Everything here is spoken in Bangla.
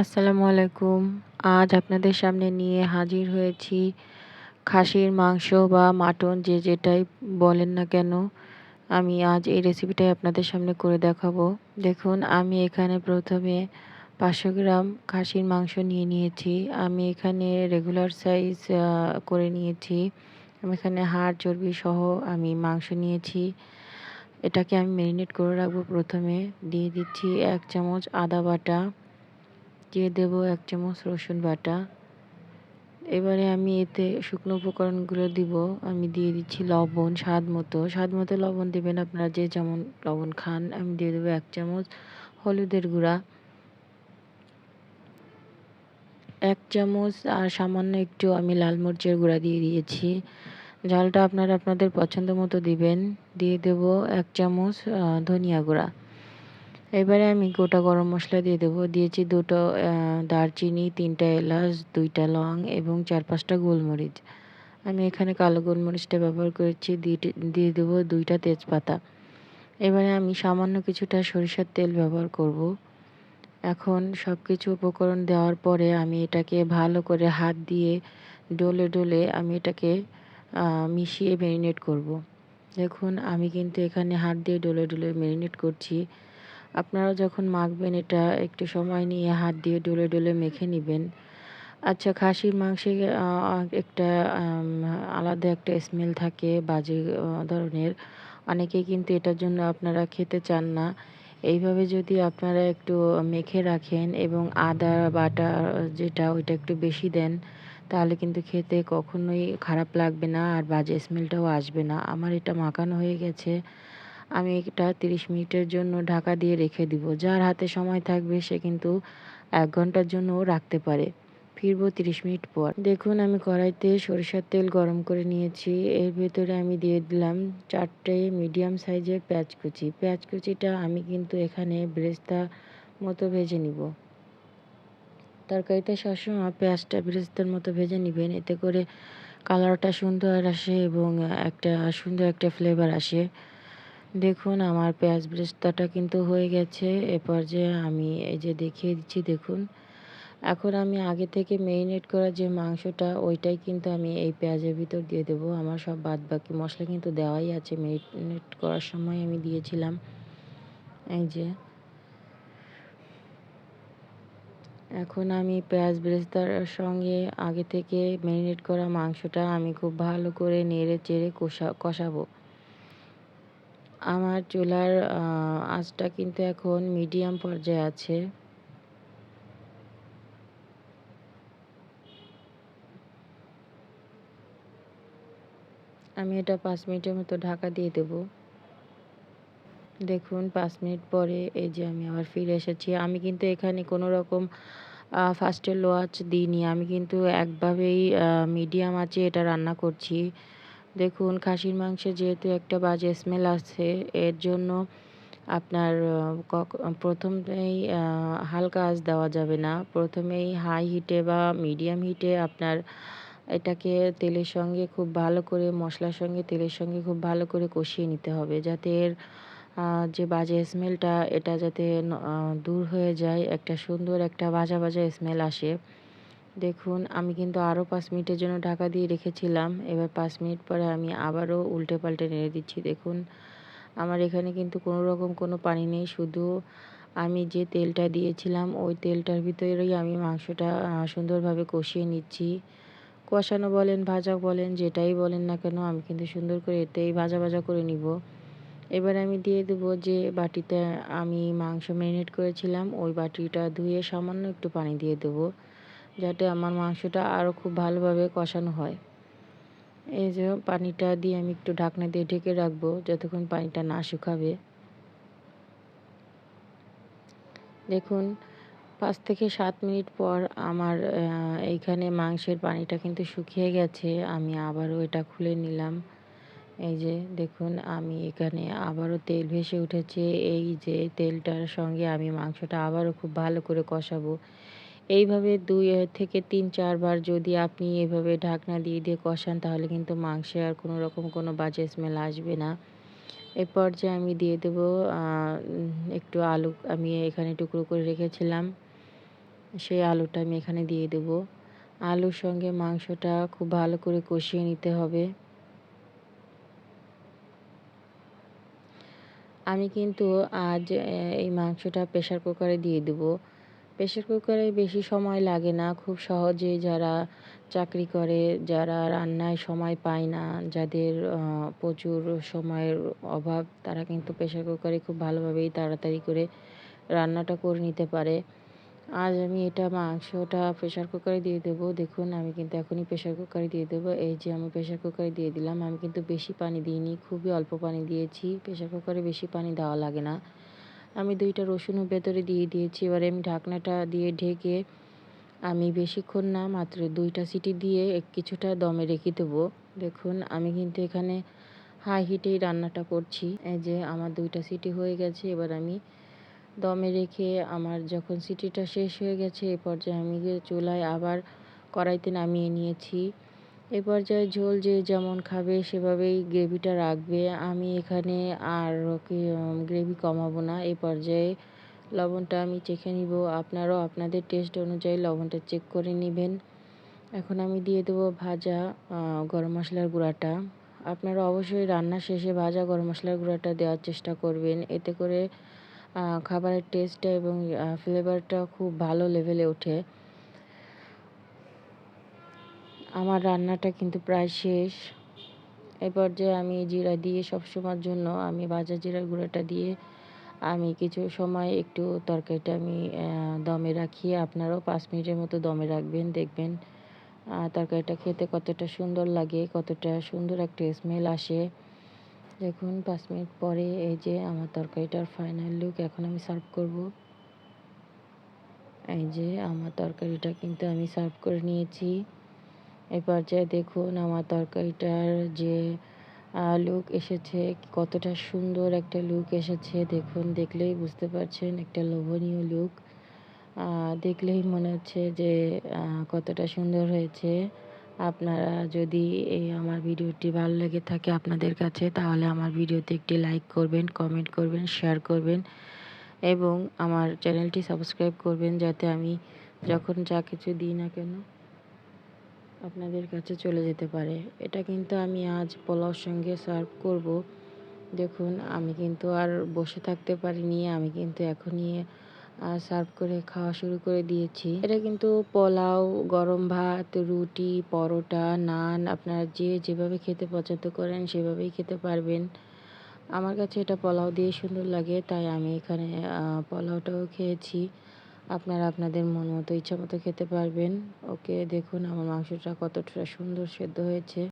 আসসালামু আলাইকুম। আজ আপনাদের সামনে নিয়ে হাজির হয়েছি খাসির মাংস বা মাটন যে যেটাই বলেন না কেন, আমি আজ এই রেসিপিটাই আপনাদের সামনে করে দেখাবো। দেখুন, আমি এখানে প্রথমে পাঁচশো গ্রাম খাসির মাংস নিয়ে নিয়েছি। আমি এখানে রেগুলার সাইজ করে নিয়েছি। আমি এখানে হাড়, চর্বি সহ আমি মাংস নিয়েছি। এটাকে আমি ম্যারিনেট করে রাখব প্রথমে। দিয়ে দিচ্ছি এক চামচ আদা বাটা। দিয়ে দেব এক চামচ রসুন বাটা। এবারে আমি এতে শুকনো উপকরণগুলো দিব। আমি দিয়ে দিচ্ছি লবণ, স্বাদ মতো। স্বাদ মতো লবণ দেবেন আপনারা যে যেমন লবণ খান, আমি দিয়ে দেবো এক চামচ হলুদের গুঁড়া। এক চামচ আর সামান্য একটু আমি লাল মরিচের গুঁড়া দিয়ে দিয়েছি। ঝালটা আপনারা আপনাদের পছন্দ মতো দিবেন। দিয়ে দেব এক চামচ ধনিয়া গুঁড়া। এবারে আমি গোটা গরম মশলা দিয়ে দেবো। দিয়েছি দুটো দারচিনি, তিনটা এলাচ, দুইটা লং এবং চার পাঁচটা গোলমরিচ। আমি এখানে কালো গোলমরিচটা ব্যবহার করেছি, দিয়ে দেবো দুইটা তেজপাতা। এবারে আমি সামান্য কিছুটা সরিষার তেল ব্যবহার করব। এখন সব কিছু উপকরণ দেওয়ার পরে আমি এটাকে ভালো করে হাত দিয়ে ডলে ডলে আমি এটাকে মিশিয়ে ম্যারিনেট করব। দেখুন, আমি কিন্তু এখানে হাত দিয়ে ডলে ডলে ম্যারিনেট করছি। আপনারা যখন মাখবেন, এটা একটু সময় নিয়ে হাত দিয়ে ডলে ডলে মেখে নেবেন। আচ্ছা খাসির মাংসে একটা আলাদা একটা স্মেল থাকে বাজে ধরনের। অনেকেই কিন্তু এটার জন্য আপনারা খেতে চান না। এইভাবে যদি আপনারা একটু মেখে রাখেন এবং আদা বাটা যেটা, ওইটা একটু বেশি দেন, তাহলে কিন্তু খেতে কখনোই খারাপ লাগবে না আর বাজে স্মেলটাও আসবে না। আমার এটা মাখানো হয়ে গেছে। আমি এটা তিরিশ মিনিটের জন্য ঢাকা দিয়ে রেখে দিব। যার হাতে সময় থাকবে, সে কিন্তু এক ঘণ্টার জন্য রাখতে পারে। ফিরবো তিরিশ মিনিট পর। দেখুন, আমি কড়াইতে সরিষার তেল গরম করে নিয়েছি। এর ভেতরে আমি দিয়ে দিলাম চারটে মিডিয়াম সাইজের পেঁয়াজ কুচি। পেঁয়াজ কুচিটা আমি কিন্তু এখানে ব্রেস্তা মতো ভেজে নিব। তরকারিতে সবসময় পেঁয়াজটা ব্রেস্তার মতো ভেজে নেবেন। এতে করে কালারটা সুন্দর আসে এবং একটা সুন্দর একটা ফ্লেভার আসে। দেখুন, আমার পেঁয়াজ ব্রেস্তাটা কিন্তু হয়ে গেছে। এ পর্যায়ে আমি এই যে দেখিয়ে দিচ্ছি, দেখুন। এখন আমি আগে থেকে মেরিনেট করা যে মাংসটা, ওইটাই কিন্তু আমি এই পেঁয়াজের ভিতর দিয়ে দেবো। আমার সব বাদ বাকি মশলা কিন্তু দেওয়াই আছে। মেরিনেট করার সময় আমি দিয়েছিলাম। এই যে। এখন আমি পেঁয়াজ ব্রেস্তার সঙ্গে আগে থেকে মেরিনেট করা মাংসটা আমি খুব ভালো করে নেড়ে চেড়ে কষা কষাবো আমার চুলার আঁচটা কিন্তু এখন মিডিয়াম পর্যায়ে আছে। আমি এটা পাঁচ মিনিটের মতো ঢাকা দিয়ে দেব। দেখুন, পাঁচ মিনিট পরে এই যে আমি আবার ফিরে এসেছি। আমি কিন্তু এখানে কোনো রকম ফার্স্টে লো আঁচ দিইনি। আমি কিন্তু একভাবেই মিডিয়াম আঁচে এটা রান্না করছি। দেখুন, খাসির মাংসে যেহেতু একটা বাজে স্মেল আছে, এর জন্য আপনার প্রথমেই হালকা আঁচ দেওয়া যাবে না। প্রথমেই হাই হিটে বা মিডিয়াম হিটে আপনার এটাকে তেলের সঙ্গে খুব ভালো করে, মশলার সঙ্গে, তেলের সঙ্গে খুব ভালো করে কষিয়ে নিতে হবে যাতে এর যে বাজে স্মেলটা এটা যাতে দূর হয়ে যায়, একটা সুন্দর একটা ভাজা ভাজা স্মেল আসে। দেখুন, আমি কিন্তু আরও পাঁচ মিনিটের জন্য ঢাকা দিয়ে রেখেছিলাম। এবার পাঁচ মিনিট পরে আমি আবারও উল্টে পাল্টে নেড়ে দিচ্ছি। দেখুন, আমার এখানে কিন্তু কোনো রকম কোনো পানি নেই। শুধু আমি যে তেলটা দিয়েছিলাম, ওই তেলটার ভিতরেই আমি মাংসটা সুন্দরভাবে কষিয়ে নিচ্ছি। কষানো বলেন, ভাজা বলেন, যেটাই বলেন না কেন, আমি কিন্তু সুন্দর করে এতেই ভাজা ভাজা করে নিব। এবার আমি দিয়ে দেবো যে বাটিতে আমি মাংস ম্যারিনেট করেছিলাম, ওই বাটিটা ধুয়ে সামান্য একটু পানি দিয়ে দেবো। যাতে আমার মাংসটা আরও খুব ভালোভাবে কষানো হয়। এই যে পানিটা দিয়ে আমি একটু ঢাকনা দিয়ে ঢেকে রাখব যতক্ষণ পানিটা না শুকাবে। দেখুন, পাঁচ থেকে সাত মিনিট পর আমার এইখানে মাংসের পানিটা কিন্তু শুকিয়ে গেছে। আমি আবারও এটা খুলে নিলাম। এই যে দেখুন, আমি এখানে আবারও তেল ভেসে উঠেছে। এই যে তেলটার সঙ্গে আমি মাংসটা আবারও খুব ভালো করে কষাবো। এইভাবে দুই থেকে তিন চারবার যদি আপনি এভাবে ঢাকনা দিয়ে দিয়ে কষান, তাহলে কিন্তু মাংসে আর কোনো রকম কোনো বাজে স্মেল আসবে না। এই পর্যায়ে আমি দিয়ে দেব একটু আলু, আমি এখানে টুকরো করে রেখেছিলাম। সেই আলুটা আমি এখানে দিয়ে দেব। আলুর সঙ্গে মাংসটা খুব ভালো করে কষিয়ে নিতে হবে। আমি কিন্তু আজ এই মাংসটা প্রেশার কুকারে দিয়ে দেব। প্রেশার কুকারে বেশি সময় লাগে না। খুব সহজে যারা চাকরি করে, যারা রান্নায় সময় পায় না, যাদের প্রচুর সময়ের অভাব, তারা কিন্তু প্রেশার কুকারে খুব ভালোভাবেই তাড়াতাড়ি করে রান্নাটা করে নিতে পারে। আজ আমি এটা মাংসটা প্রেশার কুকারে দিয়ে দেবো। দেখুন, আমি কিন্তু এখনই প্রেশার কুকারে দিয়ে দেবো। এই যে আমি প্রেশার কুকারে দিয়ে দিলাম, আমি কিন্তু বেশি পানি দিইনি, খুবই অল্প পানি দিয়েছি। প্রেশার কুকারে বেশি পানি দেওয়া লাগে না। আমি দুইটা রসুনও ভেতরে দিয়ে দিয়েছি। এবার আমি ঢাকনাটা দিয়ে ঢেকে আমি বেশিক্ষণ না, মাত্র দুইটা সিটি দিয়ে কিছুটা দমে রেখে দেবো। দেখুন, আমি কিন্তু এখানে হাই হিটেই রান্নাটা করছি। এই যে আমার দুইটা সিটি হয়ে গেছে, এবার আমি দমে রেখে আমার যখন সিটিটা শেষ হয়ে গেছে, এ পর্যায়ে আমি চুলায় আবার কড়াইতে নামিয়ে নিয়েছি। এ পর্যায়ে ঝোল যে যেমন খাবে সেভাবেই গ্রেভিটা রাখবে। আমি এখানে আর কি গ্রেভি কমাবো না। এই পর্যায়ে লবণটা আমি চেখে নিব। আপনারাও আপনাদের টেস্ট অনুযায়ী লবণটা চেক করে নেবেন। এখন আমি দিয়ে দেবো ভাজা গরম মশলার গুঁড়াটা। আপনারা অবশ্যই রান্না শেষে ভাজা গরম মশলার গুঁড়াটা দেওয়ার চেষ্টা করবেন। এতে করে খাবারের টেস্টটা এবং ফ্লেভারটা খুব ভালো লেভেলে ওঠে। আমার রান্নাটা কিন্তু প্রায় শেষ। এ পর্যায়ে আমি জিরা দিয়ে সবসময়ের জন্য আমি ভাজা জিরার গুঁড়োটা দিয়ে আমি কিছু সময় একটু তরকারিটা আমি দমে রাখি আপনারাও পাঁচ মিনিটের মতো দমে রাখবেন, দেখবেন তরকারিটা খেতে কতটা সুন্দর লাগে, কতটা সুন্দর একটা স্মেল আসে। দেখুন, পাঁচ মিনিট পরে এই যে আমার তরকারিটার ফাইনাল লুক এখন আমি সার্ভ করব। এই যে আমার তরকারিটা কিন্তু আমি সার্ভ করে নিয়েছি। এই পর্যায়ে দেখুন আমার তরকারিটার যে লুক এসেছে, কতটা সুন্দর একটা লুক এসেছে। দেখুন, দেখলেই বুঝতে পারছেন একটা লোভনীয় লুক দেখলেই মনে হচ্ছে যে কতটা সুন্দর হয়েছে। আপনারা যদি এই আমার ভিডিওটি ভালো লেগে থাকে আপনাদের কাছে, তাহলে আমার ভিডিওতে একটি লাইক করবেন কমেন্ট করবেন শেয়ার করবেন এবং আমার চ্যানেলটি সাবস্ক্রাইব করবেন, যাতে আমি যখন যা কিছু দিই না কেন আপনাদের কাছে চলে যেতে পারে। এটা কিন্তু আমি আজ পোলাওর সঙ্গে সার্ভ করব। দেখুন, আমি কিন্তু আর বসে থাকতে পারিনি, আমি কিন্তু এখনই সার্ভ করে খাওয়া শুরু করে দিয়েছি। এটা কিন্তু পোলাও, গরম ভাত, রুটি, পরোটা, নান, আপনারা যে যেভাবে খেতে পছন্দ করেন সেভাবেই খেতে পারবেন। আমার কাছে এটা পোলাও দিয়ে সুন্দর লাগে, তাই আমি এখানে পোলাওটাও খেয়েছি। আপনারা আপনাদের মন মতো ইচ্ছা মতো খেতে পারবেন। ওকে, দেখুন আমার মাংসটা কতটা সুন্দর সেদ্ধ হয়েছে।